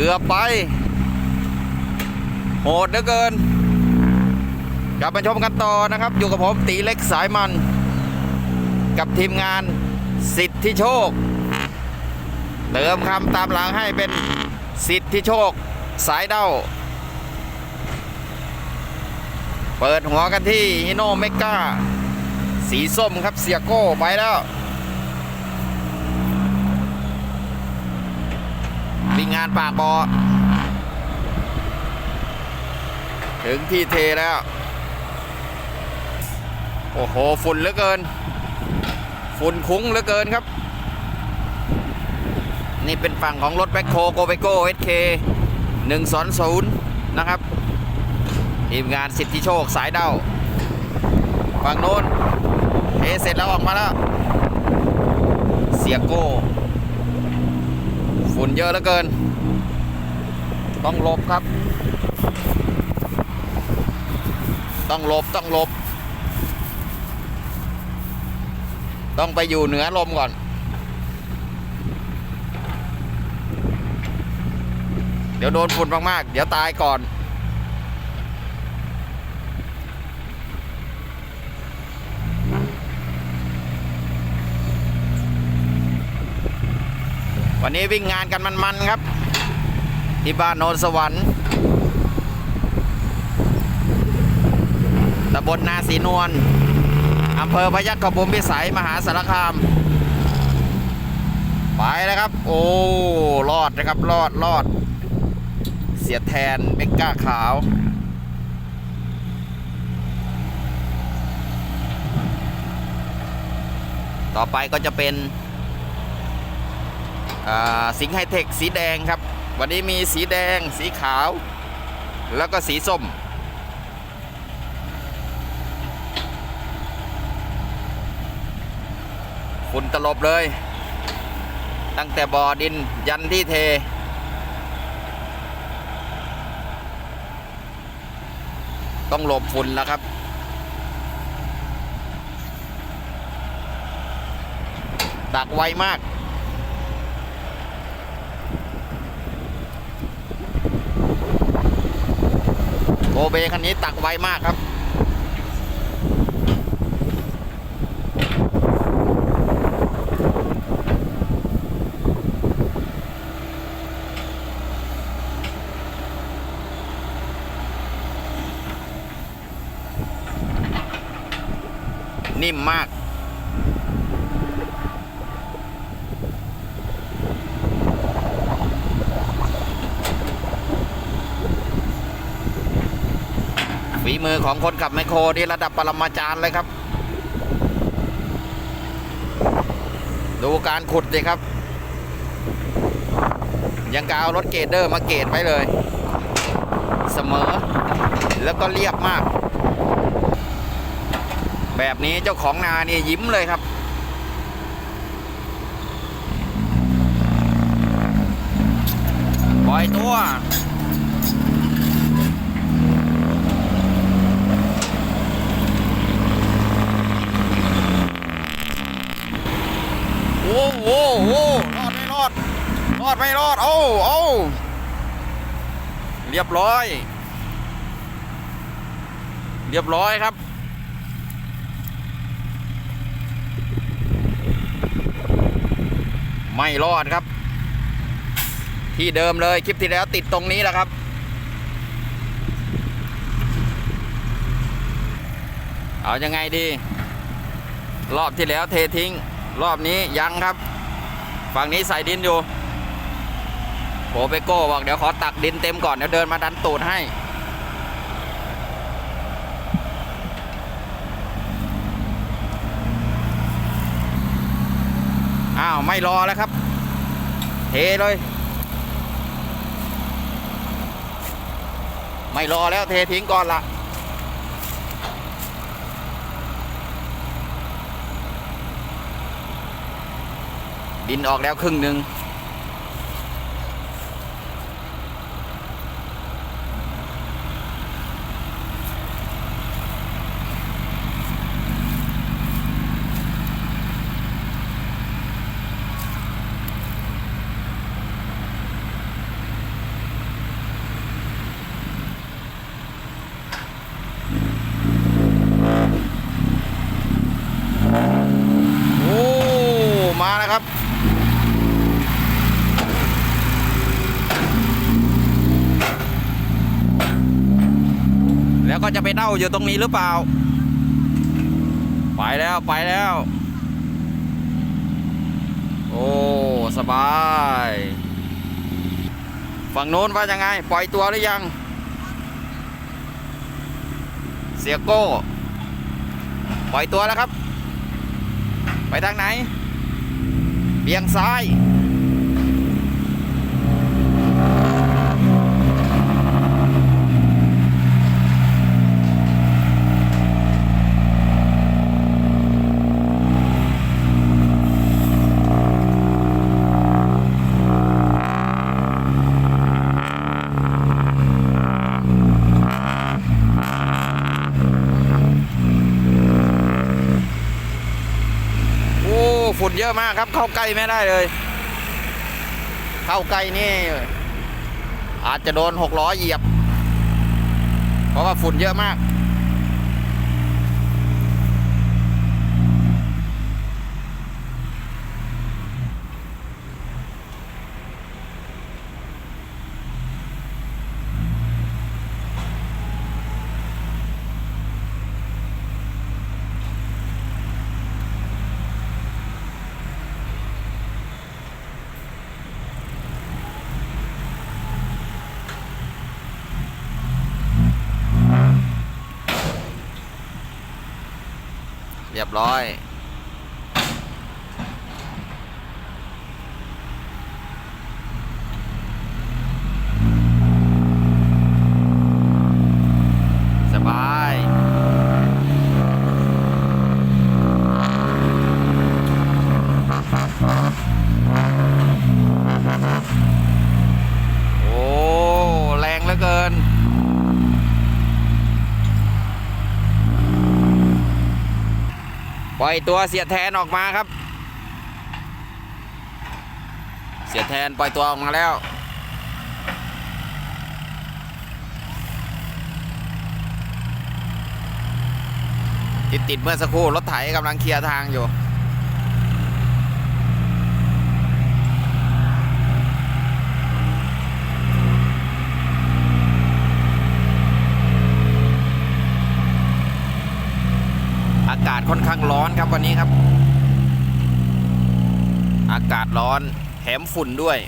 เกือบไป โหดเหลือเกิน กลับมาชมกันต่อนะครับ อยู่กับผมตีเล็กสายมัน กับทีมงานสิทธิโชค เติมคำตามหลังให้เป็นสิทธิโชค สายเด้า เปิดหัวกันที่ฮิโนเมกาสีส้มครับเสียโก้ไปแล้ว วิ่งงานปากบอถึงที่เทแล้ว โอ้โหฝุ่นเหลือเกิน ฝุ่นคุ้งเหลือเกินครับ นี่เป็นฝั่งของรถแบ็คโคโกเบโก้เอสเคหนึ่งสอนศูนย์นะครับทีมงานสิทธิโชคสายเด้าฝั่งโน้นเทเสร็จแล้วออกมาแล้ว เสียโก้ ฝุ่นเยอะเหลือเกิน ต้องหลบครับ ต้องหลบต้องหลบ ต้องไปอยู่เหนือลมก่อน เดี๋ยวโดนฝุ่นมากๆ เดี๋ยวตายก่อน วันนี้วิ่งงานกันมันๆครับ ที่บ้านโนนสวรรค์ตำบลนาสีนวลอำเภอพยัคฆภูมิพิสัยมหาสารคาม ไปแล้วครับ โอ้รอดนะครับรอดรอด เสียแทนเมกก้าขาวต่อไปก็จะเป็น สิงห์ไฮเทคสีแดงครับ วันนี้มีสีแดง สีขาว แล้วก็สีส้ม ฝุ่นตลบเลย ตั้งแต่บ่อดินยันที่เทต้องหลบฝุ่นแล้วครับ ตักไวมาก โกเบคันนี้ตักไวมากครับนิ่มมาก ฝีมือของคนขับไมโครนี่ระดับปรมาจารย์เลยครับ ดูการขุดสิครับ ยังกเอารถเกรดเดอร์มาเกรดไว้เลย เสมอ แล้วก็เรียบมาก แบบนี้เจ้าของนาเนี่ยยิ้มเลยครับปล่อยตัว โอ้โหโอ้รอดไม่รอด รอดไม่รอดโอ้โอ้เรียบร้อย เรียบร้อยครับไม่รอดครับ ที่เดิมเลยคลิปที่แล้วติดตรงนี้แหละครับ เอายังไงดี รอบที่แล้วเททิ้ง รอบนี้ยังครับ ฝั่งนี้ใส่ดินอยู่โปเปโก้บอกเดี๋ยวขอตักดินเต็มก่อน เดี๋ยวเดินมาดันตูดให้ อ้าว ไม่รอแล้วครับ เทเลย ไม่รอแล้วเททิ้งก่อนละ ดินออกแล้วครึ่งหนึ่ง แล้วก็จะไปเน่าอยู่ตรงนี้หรือเปล่า ไปแล้วไปแล้ว โอ้สบาย ฝั่งโน้นว่ายังไง ปล่อยตัวหรือยัง เสียโก้ ปล่อยตัวแล้วครับ ไปทางไหน เบี่ยงซ้าย โอ้ ฝุ่นเยอะมากครับ เข้าใกล้ไม่ได้เลย เข้าใกล้นี่ อาจจะโดนหกล้อเหยียบ เพราะว่าฝุ่นเยอะมาก เรียบร้อย สบาย โอ้ แรงเหลือเกิน ปล่อยตัวเสียแทนออกมาครับ เสียแทนปล่อยตัวออกมาแล้ว ติดติดเมื่อสักครู่รถไถกำลังเคลียร์ทางอยู่ อากาศ ค่อนข้างร้อนครับวันนี้ครับ อากาศร้อนแถมฝุ่นด้วย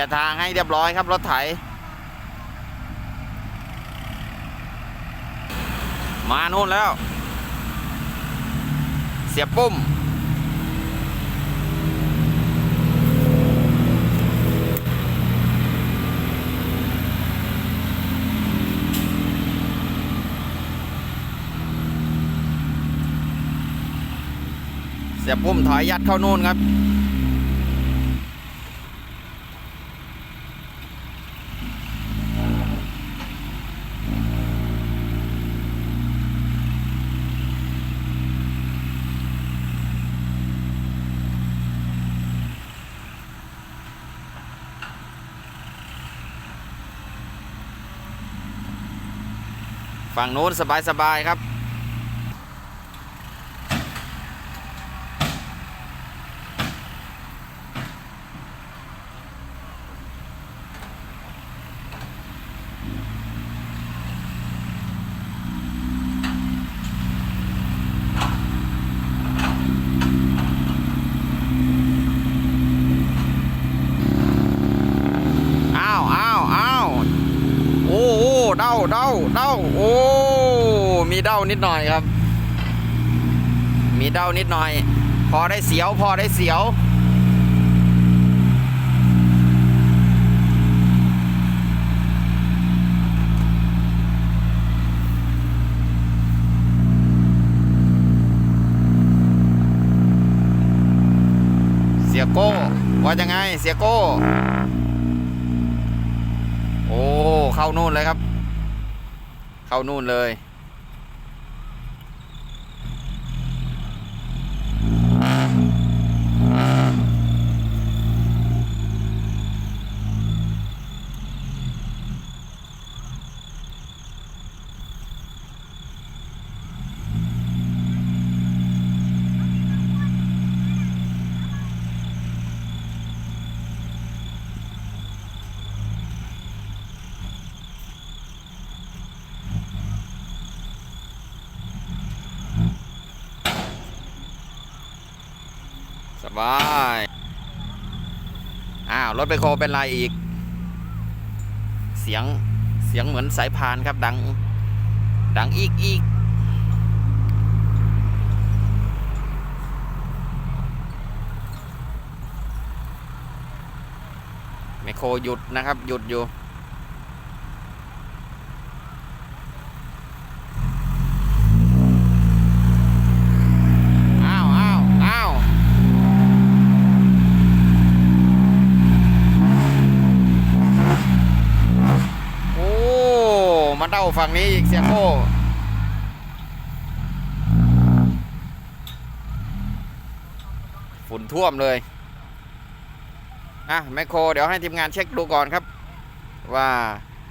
ลียทางให้เรียบร้อยครับรถไถ มาโน่นแล้ว เสียบปุ้มเสียบปุ้มถอยยัดเข้านู่นครับ ฝั่งโน้นสบายๆครับ เเด้าเด้าเด้าโอ้ มีเด้านิดหน่อยครับ มีเด้านิดหน่อย พอได้เสียว พอได้เสียวเสียโก้ ว่ายังไงเสียโก้ โอ้ เข้านู่นเลยครับ เข้านู่นเลย บายอ้าว รถไปโคเป็นไรอีก เสียงเสียงเหมือนสายพานครับ ดัง ดังอีกอีกไมโครหยุดนะครับ หยุดอยู่ อ้าวอ้าวอ้าวโอ้ มาเด้าฝั่งนี้อีกเสียโก้ฝุ่นท่วมเลยอะแมคโครเดี๋ยวให้ทีมงานเช็คดูก่อนครับ ว่า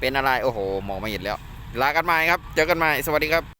เป็นอะไร โอ้โหมองไม่เห็นแล้ว ลากันใหม่ครับ เจอกันใหม่ สวัสดีครับ